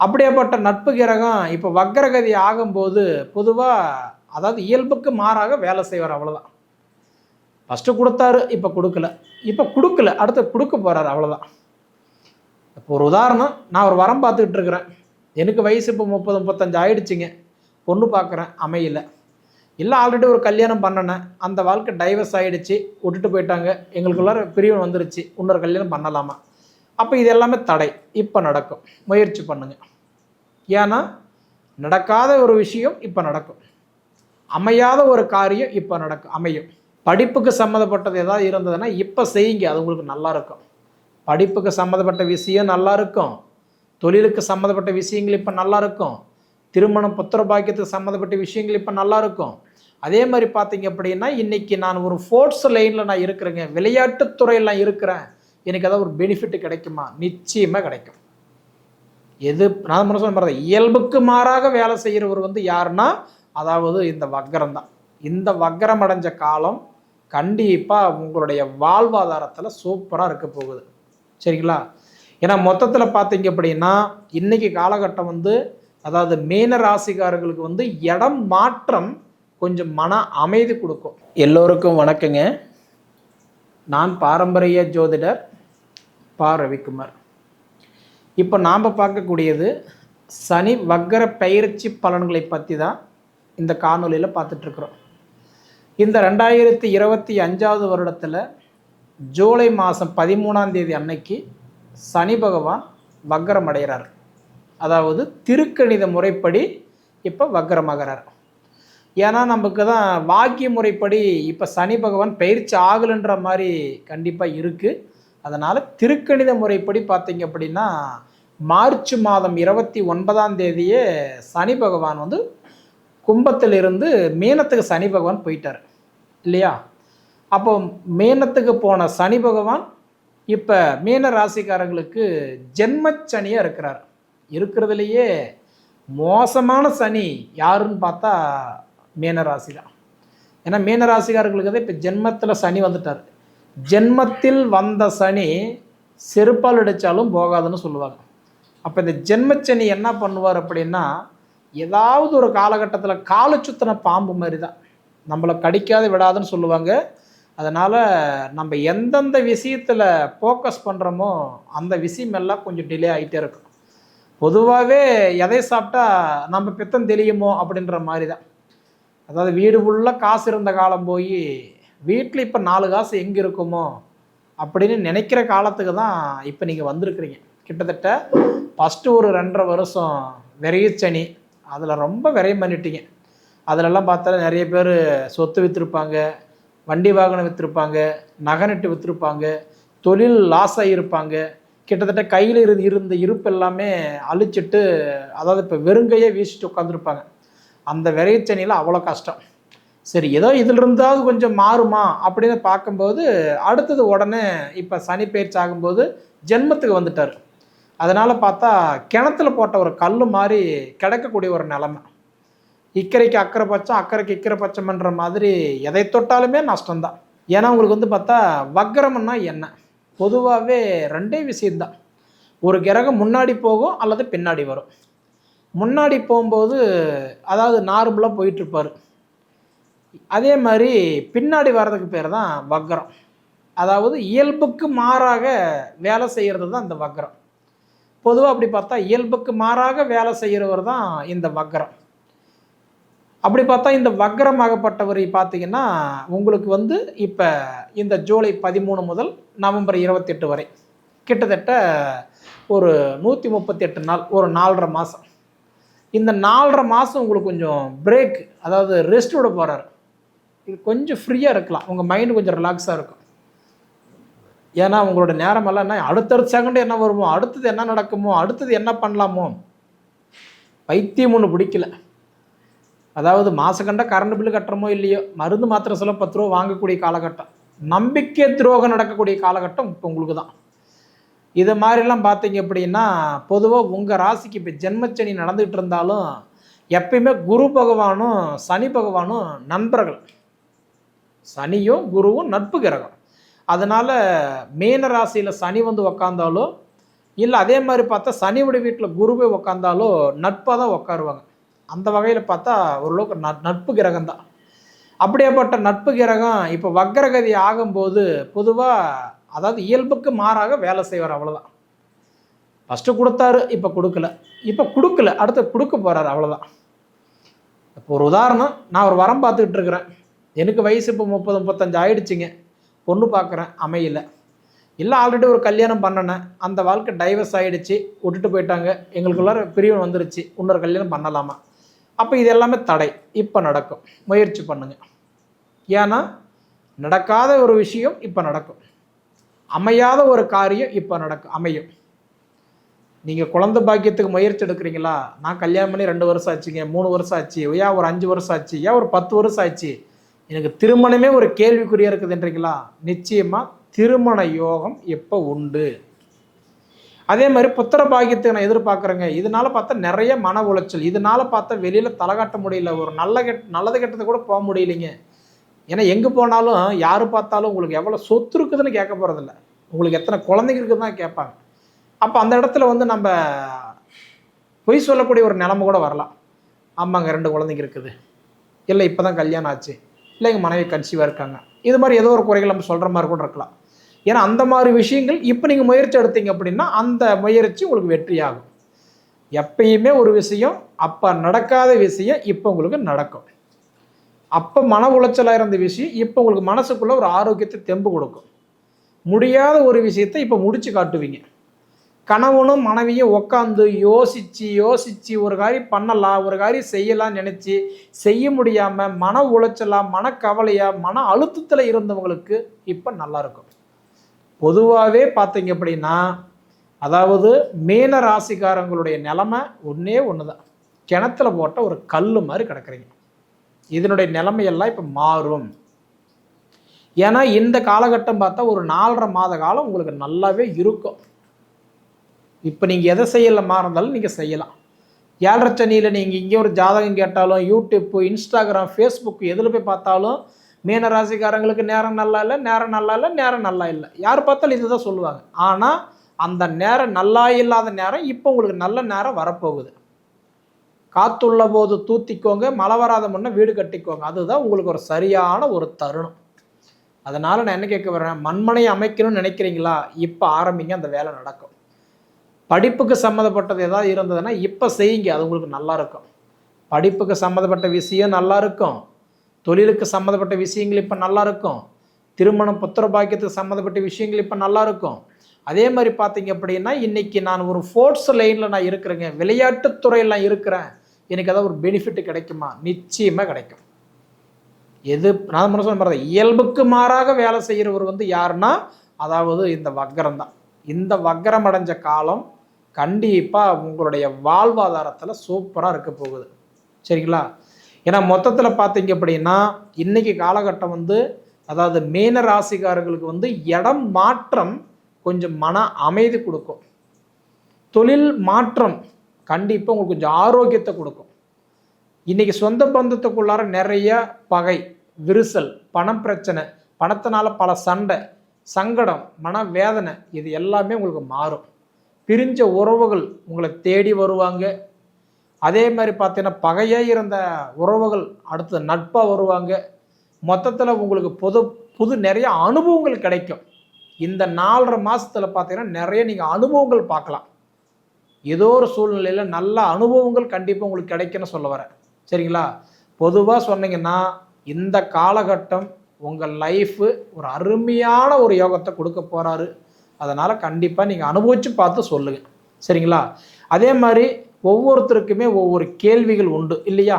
அப்படியேப்பட்ட நட்பு கிரகம் இப்போ வக்ரகதி ஆகும்போது பொதுவாக அதாவது இயல்புக்கு மாறாக வேலை செய்வார் அவ்வளோதான் ஃபஸ்ட்டு கொடுத்தாரு இப்போ கொடுக்கல. இப்போ கொடுக்கல அடுத்து கொடுக்க போகிறார் அவ்வளோதான் இப்போ ஒரு உதாரணம் நான் ஒரு வரம் பார்த்துக்கிட்டு இருக்கிறேன். எனக்கு வயசு இப்போ முப்பது முப்பத்தஞ்சு ஆயிடுச்சுங்க. பொண்ணு பார்க்குறேன் அமையல. இல்லை ஆல்ரெடி ஒரு கல்யாணம் பண்ணினேன் அந்த வாழ்க்கை டைவர்ஸ் ஆகிடுச்சு விட்டுட்டு போயிட்டாங்க. எங்களுக்குள்ளார பிரிவு வந்துருச்சு. இன்னொரு கல்யாணம் பண்ணலாமா? அப்போ இது எல்லாமே தடை. இப்போ நடக்கும். முயற்சி பண்ணுங்க. ஏன்னா நடக்காத ஒரு விஷயம் இப்போ நடக்கும். அமையாத ஒரு காரியம் இப்போ நடக்கும். அமையும். படிப்புக்கு சம்மந்தப்பட்டது ஏதாவது இருந்ததுன்னா இப்போ செய்யுங்க. அது உங்களுக்கு நல்லா இருக்கும். படிப்புக்கு சம்மந்தப்பட்ட விஷயம் நல்லா இருக்கும். தொழிலுக்கு சம்மந்தப்பட்ட விஷயங்கள் இப்போ நல்லா இருக்கும். திருமணம் புத்திர பாக்கியத்துக்கு சம்மந்தப்பட்ட விஷயங்கள் இப்போ நல்லா இருக்கும். அதே மாதிரி பார்த்தீங்க அப்படின்னா இன்னைக்கு நான் ஒரு ஸ்போர்ட்ஸ் லைனில் நான் இருக்கிறேங்க. விளையாட்டுத்துறையில் நான் இருக்கிறேன். எனக்கு ஏதாவது ஒரு பெனிஃபிட் கிடைக்குமா? நிச்சயமாக கிடைக்கும். எது நான் முன்ன சொன்ன மாதிரி இயல்புக்கு மாறாக வேலை செய்கிறவர் வந்து யாருன்னா அதாவது இந்த வக்கரம் தான் இந்த வக்கரம் அடைஞ்ச காலம் கண்டிப்பாக உங்களுடைய வாழ்வாதாரத்தில் சூப்பராக இருக்க போகுது. சரிங்களா? ஏன்னா மொத்தத்தில் பார்த்தீங்க அப்படின்னா இன்னைக்கு காலகட்டம் வந்து அதாவது மீன ராசிக்காரர்களுக்கு வந்து இடம் மாற்றம் கொஞ்சம் மன அமைதி கொடுக்கும். எல்லோருக்கும் வணக்கங்க. நான் பாரம்பரிய ஜோதிடர் பா ரவிக்குமார். இப்போ நாம் பார்க்கக்கூடியது சனி வக்கர பயிற்சி பலன்களை பற்றி தான் இந்த காணொலியில் பார்த்துட்ருக்குறோம். இந்த ரெண்டாயிரத்தி இருபத்தி அஞ்சாவது வருடத்தில் ஜூலை மாதம் பதிமூணாம் தேதி அன்னைக்கு சனி பகவான் வக்கரம் அடைகிறார். அதாவது திருக்கணித முறைப்படி இப்போ வக்கரமாகிறார். ஏன்னா நமக்கு தான் வாக்கிய முறைப்படி இப்போ சனி பகவான் பயிற்சி ஆகலைன்ற மாதிரி கண்டிப்பாக இருக்குது அதனால் திருக்கணித முறைப்படி பார்த்தீங்க அப்படின்னா மார்ச் மாதம் இருபத்தி ஒன்பதாம் தேதியே சனி பகவான் வந்து கும்பத்திலிருந்து மீனத்துக்கு சனி பகவான் போயிட்டார். இல்லையா? அப்போ மீனத்துக்கு போன சனி பகவான் இப்போ மீன ராசிக்காரங்களுக்கு ஜென்மச்சனியாக இருக்கிறார். இருக்கிறதுலையே மோசமான சனி யாருன்னு பார்த்தா மீனராசி தான் ஏன்னா மீனராசிக்காரர்களுக்கு தான் இப்போ ஜென்மத்தில் சனி வந்துட்டார். ஜென்மத்தில் வந்த சனி செருப்பால் அடித்தாலும் போகாதுன்னு சொல்லுவாங்க. அப்போ இந்த ஜென்மச்சனி என்ன பண்ணுவார் அப்படின்னா ஏதாவது ஒரு காலகட்டத்தில் காலை சுத்தின பாம்பு மாதிரி தான் நம்மளை கடிக்காத விடாதுன்னு சொல்லுவாங்க. அதனால் நம்ம எந்தெந்த விஷயத்தில் ஃபோக்கஸ் பண்ணுறோமோ அந்த விஷயம் எல்லாம் கொஞ்சம் டிலே ஆகிட்டே இருக்கும். பொதுவாகவே எதை சாப்பிட்டா நம்ம பித்தம் தெரியுமோ அப்படின்ற மாதிரி தான் அதாவது வீடு ஃபுல்லாக காசு இருந்த காலம் போய் வீட்டில் இப்போ நாலு காசு எங்கே இருக்குமோ அப்படின்னு நினைக்கிற காலத்துக்கு தான் இப்போ நீங்கள் வந்திருக்கிறீங்க. கிட்டத்தட்ட ஃபஸ்ட்டு ஒரு ரெண்டரை வருஷம் விரையச்சனி அதில் ரொம்ப விரையம் பண்ணிட்டீங்க. அதிலெல்லாம் பார்த்தா நிறைய பேர் சொத்து விற்றுருப்பாங்க வண்டி வாகனம் விற்றுருப்பாங்க நகை நட்டு விற்றுருப்பாங்க தொழில் லாஸ் ஆகியிருப்பாங்க கிட்டத்தட்ட கையில் இருந்து இருந்த இருப்பு எல்லாமே அழிச்சிட்டு அதாவது இப்போ வெறுங்கையே வீசிட்டு உட்காந்துருப்பாங்க அந்த விரைச்சனியில் அவ்வளோ கஷ்டம். சரி ஏதோ இதில் இருந்தாவது கொஞ்சம் மாறுமா அப்படின்னு பார்க்கும்போது அடுத்தது உடனே இப்போ சனி பயிற்சி ஆகும்போது ஜென்மத்துக்கு வந்துட்டார். அதனால் பார்த்தா கிணத்துல போட்ட ஒரு கல் மாதிரி கிடக்கக்கூடிய ஒரு நிலமை. இக்கரைக்கு அக்கறை பச்சம் அக்கறைக்கு இக்கரை பச்சம்ன்ற மாதிரி எதை தொட்டாலுமே நஷ்டம்தான். ஏன்னா உங்களுக்கு வந்து பார்த்தா வக்கரம்னா என்ன? பொதுவாகவே ரெண்டே விஷயம்தான். ஒரு கிரகம் முன்னாடி போகும் அல்லது பின்னாடி வரும். முன்னாடி போகும்போது அதாவது நார்மலாக போயிட்டுருப்பார் அதே மாதிரி பின்னாடி வர்றதுக்கு பேர் தான் வக்ரம். அதாவது இயல்புக்கு மாறாக வேலை செய்கிறது தான் இந்த வக்ரம். பொதுவாக அப்படி பார்த்தா இயல்புக்கு மாறாக வேலை செய்கிறவர் தான் இந்த வக்ரம். அப்படி பார்த்தா இந்த வக்ரமாகப்பட்டவர் பார்த்தீங்கன்னா உங்களுக்கு வந்து இப்போ இந்த ஜூலை பதிமூணு முதல் நவம்பர் இருபத்தெட்டு வரை கிட்டத்தட்ட ஒரு நூற்றி முப்பத்தெட்டு நாள் ஒரு நாலரை மாதம் இந்த நாலரை மாதம் உங்களுக்கு கொஞ்சம் பிரேக் அதாவது ரெஸ்ட் விட போகிறாரு இது கொஞ்சம் ஃப்ரீயாக இருக்கலாம். உங்கள் மைண்டு கொஞ்சம் ரிலாக்ஸாக இருக்கும். ஏன்னா உங்களோட நேரமெல்லாம் என்ன? அடுத்தடுத்த செகண்ட் என்ன வருமோ அடுத்தது என்ன நடக்குமோ அடுத்தது என்ன பண்ணலாமோ? பைத்தியம் ஒன்று பிடிக்கல. அதாவது மாசக்கண்ட கரண்ட் பில்லு கட்டுறமோ இல்லையோ மருந்து மாத்திரை செலவு பத்து ரூபா வாங்கக்கூடிய காலகட்டம். நம்பிக்கை துரோகம் நடக்கக்கூடிய காலகட்டம் இப்போ உங்களுக்கு தான் இது மாதிரிலாம் பார்த்தீங்க அப்படின்னா பொதுவாக உங்கள் ராசிக்கு இப்போ ஜென்மச்சனி நடந்துகிட்டு இருந்தாலும் எப்பயுமே குரு பகவானும் சனி பகவானும் நண்பர்கள். சனியும் குருவும் நட்பு கிரகம். அதனால் மீன ராசியில் சனி வந்து உக்காந்தாலும் இல்லை அதே மாதிரி பார்த்தா சனியுடைய வீட்டில் குருவே உக்காந்தாலும் நட்பாக தான் உட்காருவாங்க அந்த வகையில் பார்த்தா ஓரளவுக்கு நட் நட்பு கிரகம் தான். அப்படியேப்பட்ட நட்பு கிரகம் இப்போ வக்ரகதி ஆகும்போது பொதுவாக அதாவது இயல்புக்கு மாறாக வேலை செய்வார் அவ்வளோதான் ஃபஸ்ட்டு கொடுத்தாரு இப்போ கொடுக்கல. இப்போ கொடுக்கல அடுத்து கொடுக்க போகிறாரு அவ்வளோதான் இப்போ ஒரு உதாரணம் நான் ஒரு வரம் பார்த்துக்கிட்டு இருக்கிறேன். எனக்கு வயசு இப்போ முப்பது முப்பத்தஞ்சு ஆயிடுச்சுங்க. பொண்ணு பார்க்குறேன் அமையல. இல்லை ஆல்ரெடி ஒரு கல்யாணம் பண்ணினேன் அந்த வாழ்க்கை டைவர்ஸ் ஆகிடுச்சு விட்டுட்டு போயிட்டாங்க. எங்களுக்குள்ளார பிரிவு வந்துருச்சு இன்னொரு கல்யாணம் பண்ணலாமா? அப்போ இது எல்லாமே தடை. இப்போ நடக்கும். முயற்சி பண்ணுங்க. ஏன்னா நடக்காத ஒரு விஷயம் இப்போ நடக்கும். அமையாத ஒரு காரியம் இப்போ நடக்கும் அமையும். நீங்கள் குழந்த பாக்கியத்துக்கு முயற்சி எடுக்கிறீங்களா? நான் கல்யாணம் பண்ணி ரெண்டு வருஷம் ஆச்சுங்க மூணு வருஷம் ஆச்சு ஏன் ஒரு அஞ்சு வருஷம் ஆச்சு ஏன் ஒரு பத்து வருஷம் ஆச்சு? எனக்கு திருமணமே ஒரு கேள்விக்குறியா இருக்குதுன்றீங்களா நிச்சயமாக திருமண யோகம் எப்போ உண்டு? அதே மாதிரி புத்திர பாக்கியத்தை நான் எதிர்பார்க்குறேங்க. இதனால பார்த்தா நிறைய மன உளைச்சல். இதனால பார்த்தா வெளியில் தலை காட்ட முடியல. ஒரு நல்ல கெட் நல்லது கெட்டது கூட போக முடியலைங்க. ஏன்னா எங்கே போனாலும் யார் பார்த்தாலும் உங்களுக்கு எவ்வளோ சொத்து இருக்குதுன்னு கேட்க போகிறதில்ல உங்களுக்கு எத்தனை குழந்தைங்க இருக்குதுன்னு தான் கேட்பாங்க. அப்போ அந்த இடத்துல வந்து நம்ம பொய் சொல்லக்கூடிய ஒரு நிலைமை கூட வரலாம். ஆமாங்க ரெண்டு குழந்தைங்க இருக்குது. இல்லை இப்போ தான் கல்யாணம் ஆச்சு. இல்லை எங்கள் மனைவி கன்சீவாக இருக்காங்க. இது மாதிரி ஏதோ ஒரு குறைகள் நம்ம சொல்கிற மாதிரி கூட இருக்கலாம். ஏன்னா அந்த மாதிரி விஷயங்கள் இப்போ நீங்கள் முயற்சி எடுத்தீங்க அப்படின்னா அந்த முயற்சி உங்களுக்கு வெற்றியாகும். எப்பயுமே ஒரு விஷயம் அப்போ நடக்காத விஷயம் இப்போ உங்களுக்கு நடக்கும். அப்போ மன உளைச்சலாக இருந்த விஷயம் இப்போ உங்களுக்கு மனசுக்குள்ளே ஒரு ஆரோக்கியத்தை தெம்பு கொடுக்கும். முடியாத ஒரு விஷயத்தை இப்போ முடிச்சு காட்டுவீங்க. கணவனும் மனைவியும் உட்காந்து யோசித்து யோசித்து ஒரு காரியம் பண்ணலாம் ஒரு காரியம் செய்யலாம்னு நினச்சி செய்ய முடியாமல் மன உளைச்சலாக மனக்கவலையாக மன அழுத்தத்தில் இருந்தவங்களுக்கு இப்போ நல்லா இருக்கும். பொதுவாகவே பார்த்தீங்க அப்படின்னா அதாவது மீன ராசிக்காரங்களுடைய நிலமை ஒன்றே ஒன்று தான் கிணத்துல போட்ட ஒரு கல் மாதிரி கிடக்குறீங்க. இதனுடைய நிலைமையெல்லாம் இப்போ மாறும். ஏன்னா இந்த காலகட்டம் பார்த்தா ஒரு நாலரை மாத காலம் உங்களுக்கு நல்லாவே இருக்கும். இப்போ நீங்கள் எதை செய்யலாமா இருந்தாலும் நீங்கள் செய்யலாம். ஏழரை சனியில் நீங்கள் இங்கே ஒரு ஜாதகம் கேட்டாலும் யூடியூப்பு இன்ஸ்டாகிராம் ஃபேஸ்புக் எதில் போய் பார்த்தாலும் மீன ராசிக்காரங்களுக்கு நேரம் நல்லா இல்லை நேரம் நல்லா இல்லை நேரம் நல்லா இல்லை. யார் பார்த்தாலும் இதுதான் சொல்லுவாங்க. ஆனால் அந்த நேரம் நல்லா இல்லாத நேரம் இப்போ உங்களுக்கு நல்ல நேரம் வரப்போகுது. காத்துள்ள போது தூத்திக்கோங்க மழை வராத முன்னே வீடு கட்டிக்கோங்க. அதுதான் உங்களுக்கு ஒரு சரியான ஒரு தருணம். அதனால் நான் என்ன கேட்க வர்றேன் மண்மனை அமைக்கணும்னு நினைக்கிறீங்களா? இப்போ ஆரம்பிங்க அந்த வேலை நடக்கும். படிப்புக்கு சம்மந்தப்பட்டது ஏதாவது இருந்ததுன்னா இப்போ செய்யுங்க அது உங்களுக்கு நல்லா இருக்கும். படிப்புக்கு சம்மந்தப்பட்ட விஷயம் நல்லா இருக்கும். தொழிலுக்கு சம்மந்தப்பட்ட விஷயங்கள் இப்போ நல்லா இருக்கும். திருமணம் புத்திர பாக்கியத்துக்கு சம்மந்தப்பட்ட விஷயங்கள் இப்போ நல்லா இருக்கும். அதே மாதிரி பார்த்தீங்க அப்படின்னா இன்னைக்கு நான் ஒரு ஸ்போர்ட்ஸ் லைனில் நான் இருக்கிறேங்க. விளையாட்டுத்துறையில் நான் இருக்கிறேன். எனக்கு ஏதாவது ஒரு பெனிஃபிட் கிடைக்குமா? நிச்சயமாக கிடைக்கும். எது நான் முன்ன சொன்ன மாதிரி இயல்புக்கு மாறாக வேலை செய்கிறவர் வந்து யாருன்னா அதாவது இந்த வக்கரம் தான் இந்த வக்கரம் அடைஞ்ச காலம் கண்டிப்பாக உங்களுடைய வாழ்வாதாரத்தில் சூப்பராக இருக்க போகுது. சரிங்களா? ஏன்னா மொத்தத்தில் பார்த்தீங்க அப்படின்னா இன்னைக்கு காலகட்டம் வந்து அதாவது மீன ராசிக்காரர்களுக்கு வந்து இடம் மாற்றம் கொஞ்சம் மன அமைதி கொடுக்கும். தொழில் மாற்றம் கண்டிப்பாக உங்களுக்கு கொஞ்சம் ஆரோக்கியத்தை கொடுக்கும். இன்னைக்கு சொந்த பந்தத்துக்குள்ளார நிறைய பகை விரிசல் பணம் பிரச்சனை பணத்தினால பல சண்டை சங்கடம் மன வேதனை இது எல்லாமே உங்களுக்கு மாறும். பிரிஞ்ச உறவுகள் உங்களை தேடி வருவாங்க. அதே மாதிரி பார்த்தீங்கன்னா பகையே இருந்த உறவுகள் அடுத்து நட்பாக வருவாங்க. மொத்தத்தில் உங்களுக்கு புது புது நிறைய அனுபவங்கள் கிடைக்கும். இந்த நாலரை மாதத்தில் பார்த்தீங்கன்னா நிறைய நீங்கள் அனுபவங்கள் பார்க்கலாம். ஏதோ ஒரு சூழ்நிலையில் நல்ல அனுபவங்கள் கண்டிப்பாக உங்களுக்கு கிடைக்குன்னு சொல்ல வரேன். சரிங்களா? பொதுவாக சொன்னீங்கன்னா இந்த காலகட்டம் உங்கள் லைஃபு ஒரு அருமையான ஒரு யோகத்தை கொடுக்க போகிறாரு அதனால் கண்டிப்பாக நீங்கள் அனுபவித்து பார்த்து சொல்லுங்கள் சரிங்களா? அதே மாதிரி ஒவ்வொருத்தருக்குமே ஒவ்வொரு கேள்விகள் உண்டு இல்லையா?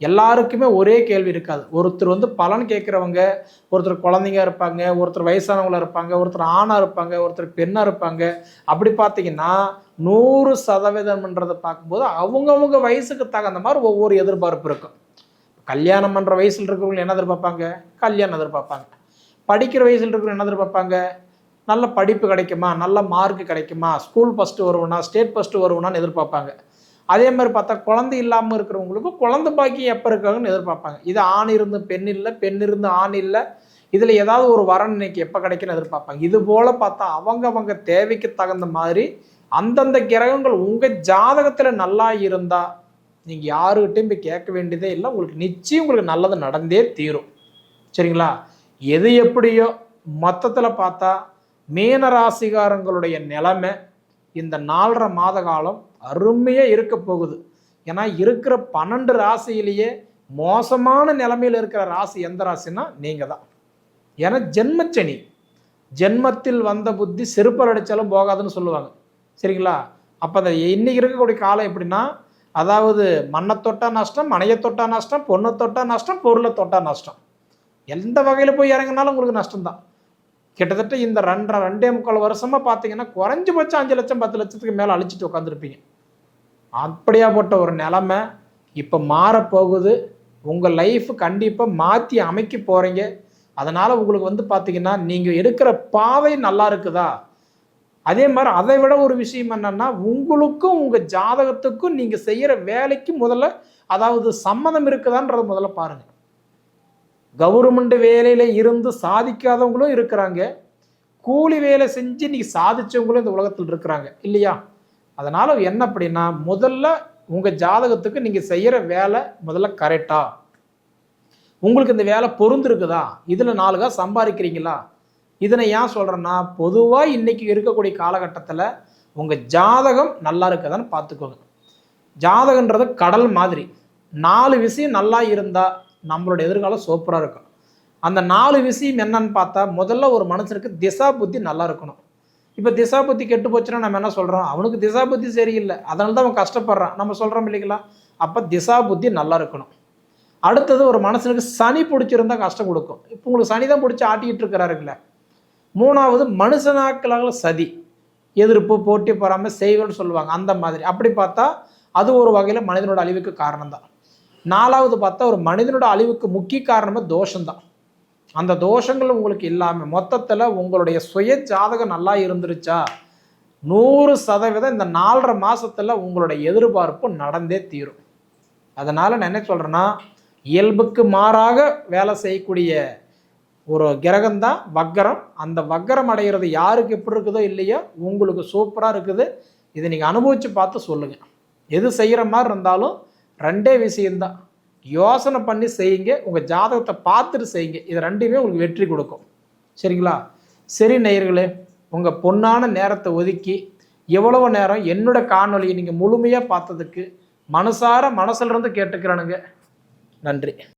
எல்லாருக்குமே ஒரே கேள்வி இருக்காது. ஒருத்தர் வந்து பலன் கேட்குறவங்க ஒருத்தர் குழந்தைங்க இருப்பாங்க ஒருத்தர் வயசானவங்களாக இருப்பாங்க ஒருத்தர் ஆணாக இருப்பாங்க ஒருத்தர் பெண்ணாக இருப்பாங்க. அப்படி பார்த்தீங்கன்னா நூறு சதவீதம்ன்றதை பார்க்கும்போது அவங்கவுங்க வயசுக்கு தகுந்த மாதிரி ஒவ்வொரு எதிர்பார்ப்பு இருக்கும். கல்யாணம் பண்ணுற வயசில் இருக்கிறவங்க என்ன எதிர்பார்ப்பாங்க? கல்யாணம் எதிர்பார்ப்பாங்க. படிக்கிற வயசில் இருக்கிறவங்க என்ன எதிர்பார்ப்பாங்க? நல்ல படிப்பு கிடைக்குமா? நல்ல மார்க் கிடைக்குமா? ஸ்கூல் ஃபஸ்ட்டு வருவனா ஸ்டேட் ஃபஸ்ட்டு வருவனான்னு எதிர்பார்ப்பாங்க. அதே மாதிரி பார்த்தா குழந்தை இல்லாமல் இருக்கிறவங்களுக்கு குழந்த பாக்கியம் எப்போ இருக்காங்கன்னு எதிர்பார்ப்பாங்க. இது ஆண் இருந்து பெண் இல்லை பெண் இருந்து ஆண் இல்லை. இதில் ஏதாவது ஒரு வரன் இன்னைக்கு எப்போ கிடைக்குன்னு எதிர்பார்ப்பாங்க. இது போல் பார்த்தா அவங்கவங்க தேவைக்கு தகுந்த மாதிரி அந்தந்த கிரகங்கள் உங்கள் ஜாதகத்தில் நல்லா இருந்தால் நீங்கள் யாருக்கிட்டையும் போய் கேட்க வேண்டியதே இல்லை. உங்களுக்கு நிச்சயம் உங்களுக்கு நல்லது நடந்தே தீரும். சரிங்களா? எது எப்படியோ மொத்தத்தில் பார்த்தா மீன ராசிகாரங்களுடைய நிலைமை இந்த நாலரை மாத காலம் அருமையாக இருக்க போகுது. ஏன்னா இருக்கிற பன்னெண்டு ராசியிலேயே மோசமான நிலைமையில் இருக்கிற ராசி எந்த ராசின்னா நீங்கள் தான். ஏன்னா ஜென்மச்சனி. ஜென்மத்தில் வந்த புத்தி செருப்பல் அடித்தாலும் போகாதுன்னு சொல்லுவாங்க. சரிங்களா? அப்போ அந்த இன்றைக்கி இருக்கக்கூடிய காலம் எப்படின்னா அதாவது மண்ணை தொட்டா நஷ்டம் மனையை தொட்டா நஷ்டம் பொண்ணை தொட்டா நஷ்டம் பொருளை தொட்டா நஷ்டம். எந்த வகையில் போய் இறங்கினாலும் உங்களுக்கு நஷ்டம்தான். கிட்டத்தட்ட இந்த ரெண்டரை ரெண்டே முக்கால் வருஷமாக பார்த்தீங்கன்னா குறைஞ்சபட்சம் அஞ்சு லட்சம் பத்து லட்சத்துக்கு மேலே அழிச்சிட்டு உட்காந்துருப்பீங்க அப்படியாப்பட்ட ஒரு நிலமை இப்போ மாறப்போகுது. உங்கள் லைஃப் கண்டிப்பாக மாற்றி அமைக்க போகிறீங்க அதனால் உங்களுக்கு வந்து பார்த்தீங்கன்னா நீங்கள் எடுக்கிற பாதை நல்லா இருக்குதா? அதே மாதிரி அதை விட ஒரு விஷயம் என்னன்னா உங்களுக்கும் உங்கள் ஜாதகத்துக்கும் நீங்கள் செய்கிற வேலைக்கு முதல்ல அதாவது சம்மதம் இருக்குதான்றத முதல்ல பாருங்கள் கவர்மெண்ட் வேலையில் இருந்து சாதிக்காதவங்களும் இருக்கிறாங்க. கூலி வேலை செஞ்சு நீ சாதிச்சவங்களும் இந்த உலகத்தில் இருக்கிறாங்க. இல்லையா? அதனால் என்ன அப்படின்னா முதல்ல உங்கள் ஜாதகத்துக்கு நீங்கள் செய்கிற வேலை முதல்ல கரெக்டா உங்களுக்கு இந்த வேலை பொருந்திருக்குதா? இதில் நாலுகா சம்பாதிக்கிறீங்களா? இதனை ஏன் சொல்கிறேன்னா பொதுவாக இன்றைக்கி இருக்கக்கூடிய காலகட்டத்தில் உங்கள் ஜாதகம் நல்லா இருக்குதான்னு பார்த்துக்கோங்க. ஜாதகன்றது கடல் மாதிரி. நாலு விஷயம் நல்லா இருந்தால் நம்மளோட எதிர்காலம் சூப்பராக இருக்கும். அந்த நாலு விஷயம் என்னன்னு பார்த்தா முதல்ல ஒரு மனுஷனுக்கு திசா புத்தி நல்லா இருக்கணும். இப்போ திசா புத்தி கெட்டு போச்சுன்னா நம்ம என்ன சொல்கிறோம் அவனுக்கு திசா புத்தி சரியில்லை. அதனால தான் அவன் கஷ்டப்படுறான். நம்ம சொல்கிறோம் இல்லைங்களா? அப்போ திசா புத்தி நல்லா இருக்கணும். அடுத்தது ஒரு மனுஷனுக்கு சனி பிடிச்சிருந்தா கஷ்டம் கொடுக்கும். இப்போ உங்களுக்கு சனி தான் பிடிச்சி ஆட்டிக்கிட்டு இருக்கிறாருங்களே. மூணாவது மனுஷனாக்களாக சதி. எதிர்ப்பு போட்டி பொறாமல் செய்வன்னு சொல்லுவாங்க. அந்த மாதிரி. அப்படி பார்த்தா அது ஒரு வகையில் மனிதனோட அழிவுக்கு காரணம் தான் நாலாவது பார்த்தா ஒரு மனிதனோட அழிவுக்கு முக்கிய காரணமே தோஷம்தான். அந்த தோஷங்கள் உங்களுக்கு இல்லாமல் மொத்தத்தில் உங்களுடைய சுய ஜாதகம் நல்லா இருந்துருச்சா? நூறு சதவீதம் இந்த நாலரை மாதத்தில் உங்களுடைய எதிர்பார்ப்பு நடந்தே தீரும். அதனால் நான் என்ன சொல்கிறேன்னா இயல்புக்கு மாறாக வேலை செய்யக்கூடிய ஒரு கிரகம்தான் வக்கரம். அந்த வக்கரம் அடைகிறது யாருக்கு எப்படி இருக்குதோ இல்லையோ உங்களுக்கு சூப்பராக இருக்குது. இதை நீங்கள் அனுபவித்து பார்த்து சொல்லுங்கள் எது செய்கிற மாதிரி இருந்தாலும் ரெண்டே விஷயம்தான். யோசனை பண்ணி செய்யுங்க உங்கள் ஜாதகத்தை பார்த்துட்டு செய்யுங்க. இது ரெண்டுமே உங்களுக்கு வெற்றி கொடுக்கும். சரிங்களா? சரி நேயர்களே உங்கள் பொன்னான நேரத்தை ஒதுக்கி எவ்வளவு நேரம் என்னோட காணொலியை நீங்கள் முழுமையாக பார்த்ததுக்கு மனசார மனசிலிருந்து கேட்டுக்கிறானுங்க. நன்றி.